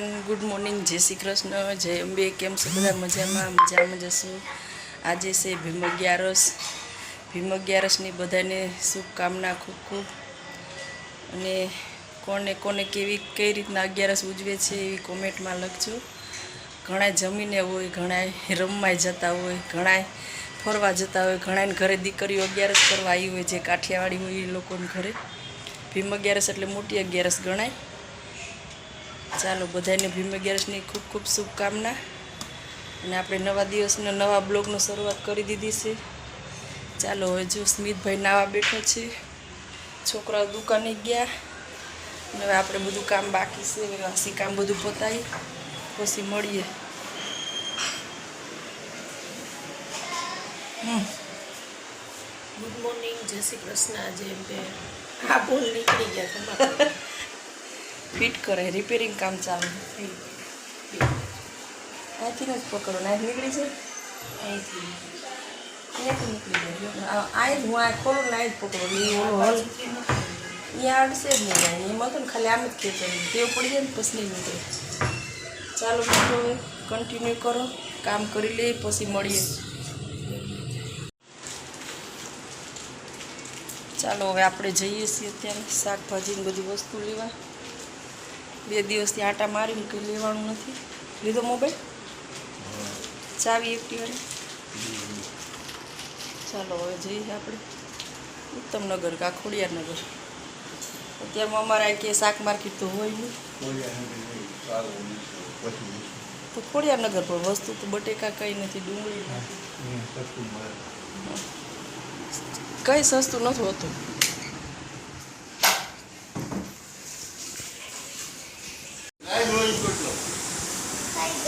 Everyone good morning જય શ્રી કૃષ્ણ, જય અંબે, કેમ છો? બધા મજામાં મજામાં જશું. આજે છે ભીમ અગિયારસ. ભીમ અગિયારસની બધાને શુભકામના ખૂબ ખૂબ. અને કોને કોને કેવી, કઈ રીતના અગિયારસ ઉજવે છે એવી કોમેન્ટમાં લખજો. ઘણા જમીને હોય ઘણા રમવાય જતા હોય ઘણા ફરવા જતા હોય ઘણાને ઘરે દીકરીઓ અગિયારસ કરવા આવી હોય, જે કાઠિયાવાડી હોય એ લોકોને ઘરે. ભીમ અગિયારસ એટલે મોટી અગિયારસ ગણાય. ચાલો બધાને ભીમ અગિયારસની ખૂબ ખૂબ શુભકામના. અને આપણે નવા દિવસનો નવા બ્લોગનો શરૂઆત કરી દીધી છે. ચાલો હવે જો સ્મિતભાઈ નાવા બેઠો છે. છોકરાઓ દુકાને ગયા. અને હવે આપણે બધું કામ બાકી છે. વાસી કામ બધું પોતાય. પછી મળીએ. ગુડ મોર્નિંગ જય શ્રી કૃષ્ણ. આજે એમ કે આ બોલ નીકળી ગયા તમારા. ફિટ કરે રિપેરિંગ કામ ચાલુ. અહીંથી જ પકડો ના નીકળી છે? અહીંથી. નીકળી જાય આ જ. હું આ ખોલું ને આ જ પકડો. એ ઓલો હલ અહીંયા અડશે જ નહીં જાય. એમાં તો ને ખાલી આમ જ ખેંચવાનું તેઓ પડી જાય ને પછી નહીં નીકળે. ચાલો મિત્રો કન્ટિન્યુ કરો. કામ કરી લઈએ પછી મળીએ. ચાલો હવે આપણે જઈએ છીએ અત્યારે. શાકભાજીની બધી વસ્તુ લેવા. બે દિવસથી આટા મારીને કંઈ લેવાનું નથી. લીધો મોબાઈલ ચાવી એક્ટિવાની ચાલો હવે જઈએ આપણે. ઉત્તમનગર કા ખોડિયારનગર અત્યારમાં અમારે કે શાક માર્કેટ તો હોય નહીં. તો ખોડિયારનગર પર વસ્તુ તો બટેકા કંઈ નથી ડુંગળી કંઈ સસ્તું નથી હોતું.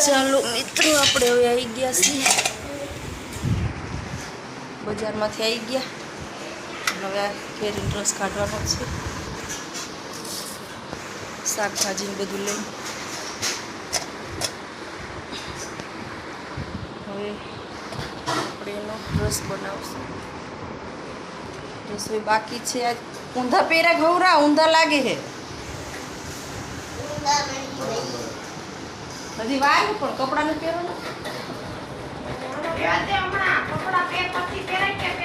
ચાલો મિત્રો, આપણે હવે આવી ગયા છીએ. બજારમાંથી આવી ગયા. હવે આ કેરીનો રસ કાઢવાનો છે. શાકભાજીને બધું લઈ હવે આપણે એનો રસ બનાવશું. રસોઈ બાકી છે. આજ ઊંધા પહેરા ઘઉરા ઊંધા લાગે છે. હજી વાર પણ કપડાં પહેરો ને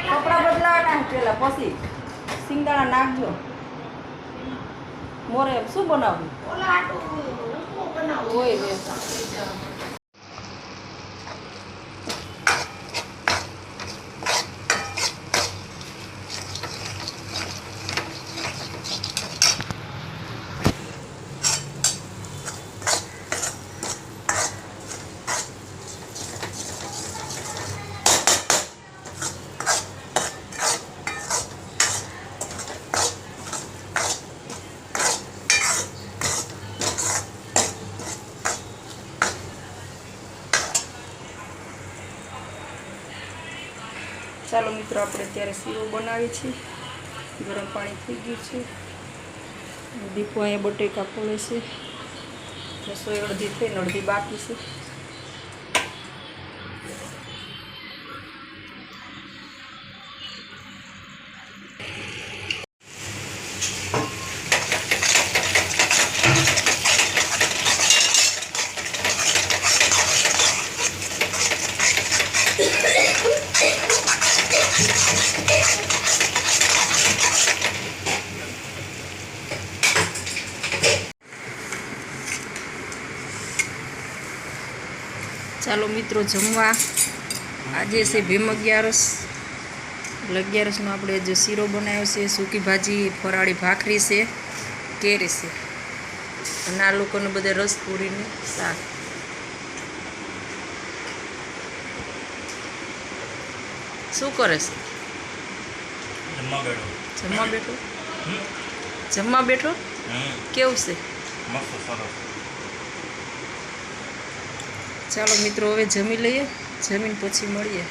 કપડા બદલાવાના પેલા પછી. સિંગદાણા નાખજો મોરે શું બનાવવું? હોય ચાલો મિત્રો, આપણે અત્યારે શીરો બનાવીએ છીએ. ગરમ પાણી થઈ ગયું છે. દીપો અહીંયા બટેકા ખોલે છે. રસોઈ અડધી થઈને અડધી બાકી છે ચાલો મિત્રો જમવા. આજે છે ભીમ અગિયારસ. એટલે અગિયારસનો આપણે જે શીરો બનાવ્યો છે સૂકી ભાજી ફરાળી ભાખરી છે કેરી છે. અને આ લોકોને બધે રસ પૂરીને શાક. શું કરે છે? જમવા બેઠો. જમવા બેઠો? કેવું છે? મસ્ત સરસ. ચાલો મિત્રો હવે જમી લઈએ. જમીન પછી મળીએ.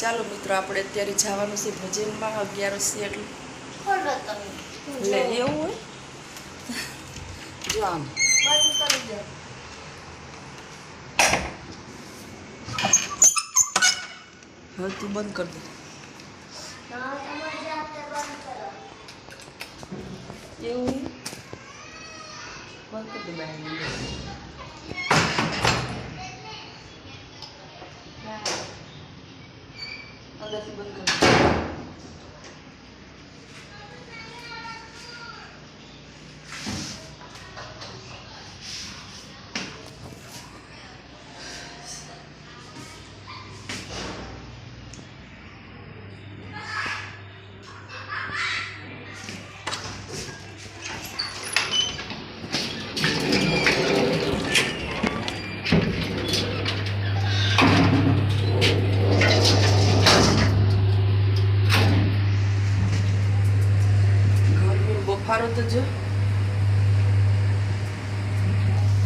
ચાલો મિત્રો આપણે અત્યારે જવાનું છે ભજનમાં. અગિયાર છે એટલે. એવું હોય? આમ. હવે તું બંધ કરી દે. એવું Welcome to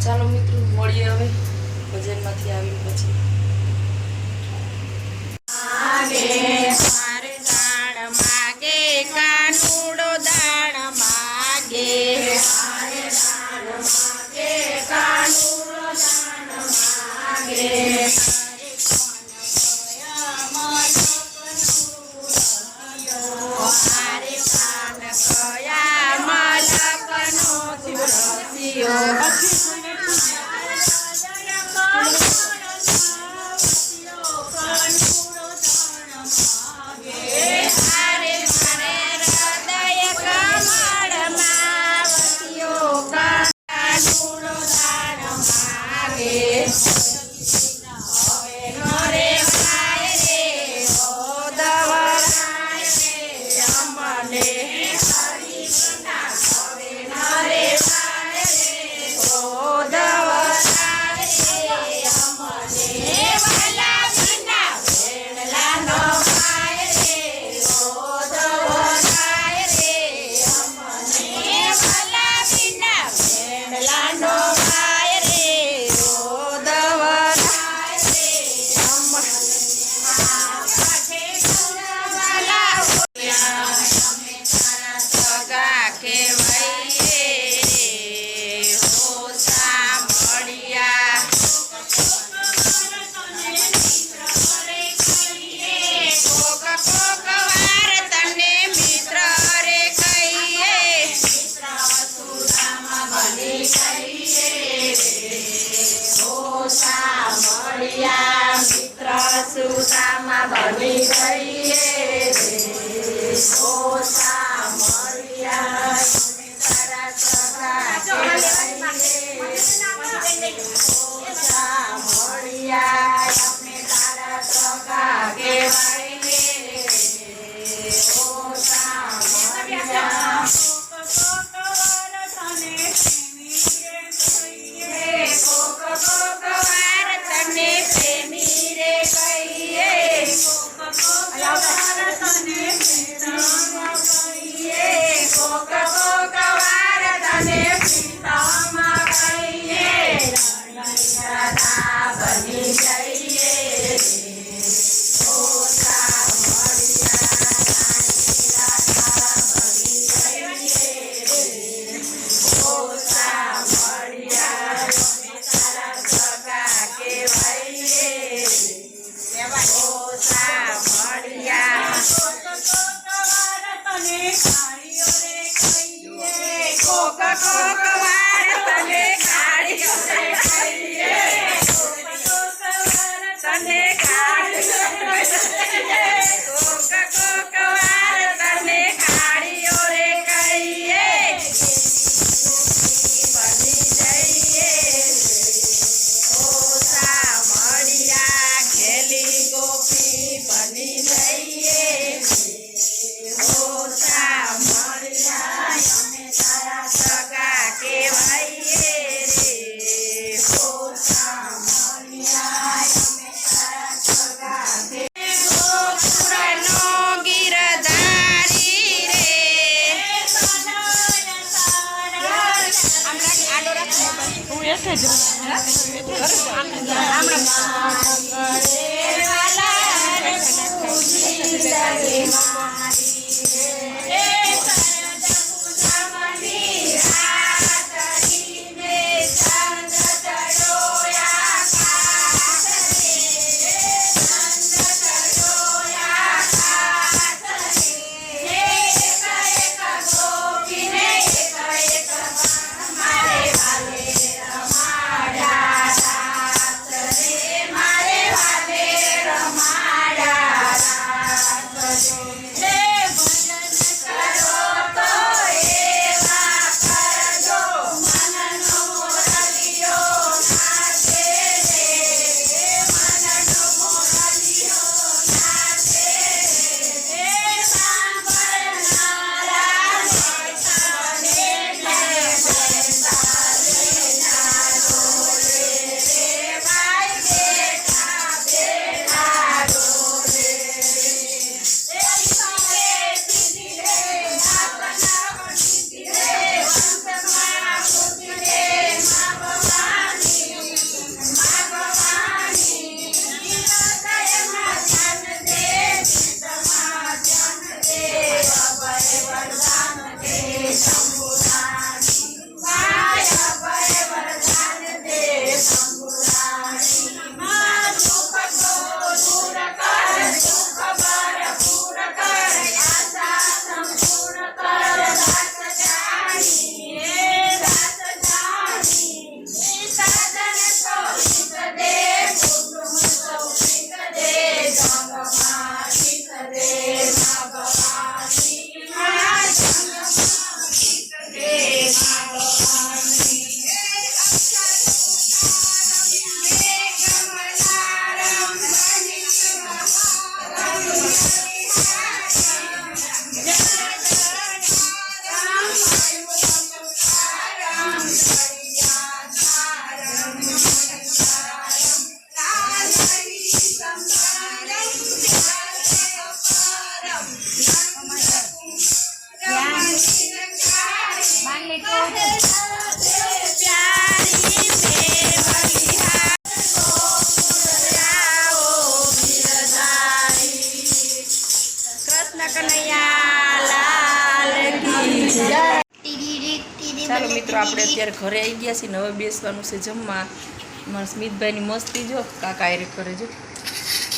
ચાલો મિત્રો મળીએ હવે ભજનમાંથી આવીને પછી. ચાલો મિત્રો આપણે અત્યારે ઘરે આવી ગયા છીએ નવે બેસવાનું છે જમવા. મારા સ્મિતભાઈની મસ્તી જો કાકા એ કરે જો.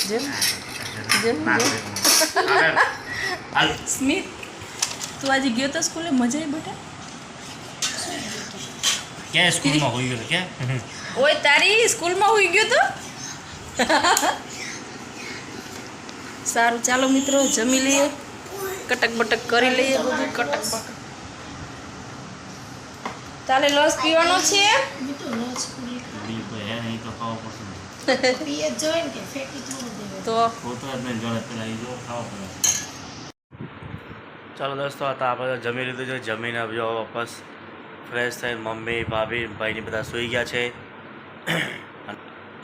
જેમ જેમ સ્મિત તું આજે ગયો તો સ્કૂલે? મજા આવી બેટા? ક્યાં સ્કૂલમાં હોઈ ગયો કે ઓય તારી સ્કૂલમાં હોઈ ગયો તો? સારું. ચાલો મિત્રો, જમી લઈએ. કટક બટક કરી લઈએ બધું, કટક બટક. તારે પીવાનો છે? ચાલો દોસ્તો હતા આપણે જમી લીધું છે. જમીને જો વાપસ ફ્રેશ થઈને મમ્મી, ભાભી ભાઈની બધા સૂઈ ગયા છે.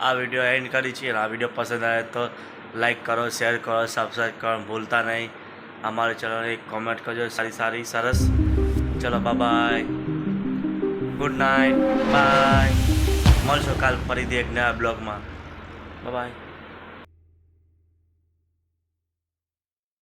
આ વીડિયો એન્ડ કરી છીએ આ વીડિયો પસંદ આવે તો લાઈક કરો શેર કરો સબસ્ક્રાઈબ કરો ભૂલતા નહીં. અમારે ચેનલને એક કોમેન્ટ કરજો. સારી સારી, સરસ. ચલો બાય ગુડ નાઇટ બાય મળશો કાલ ફરીથી એક નવા બ્લોગમાં. બાય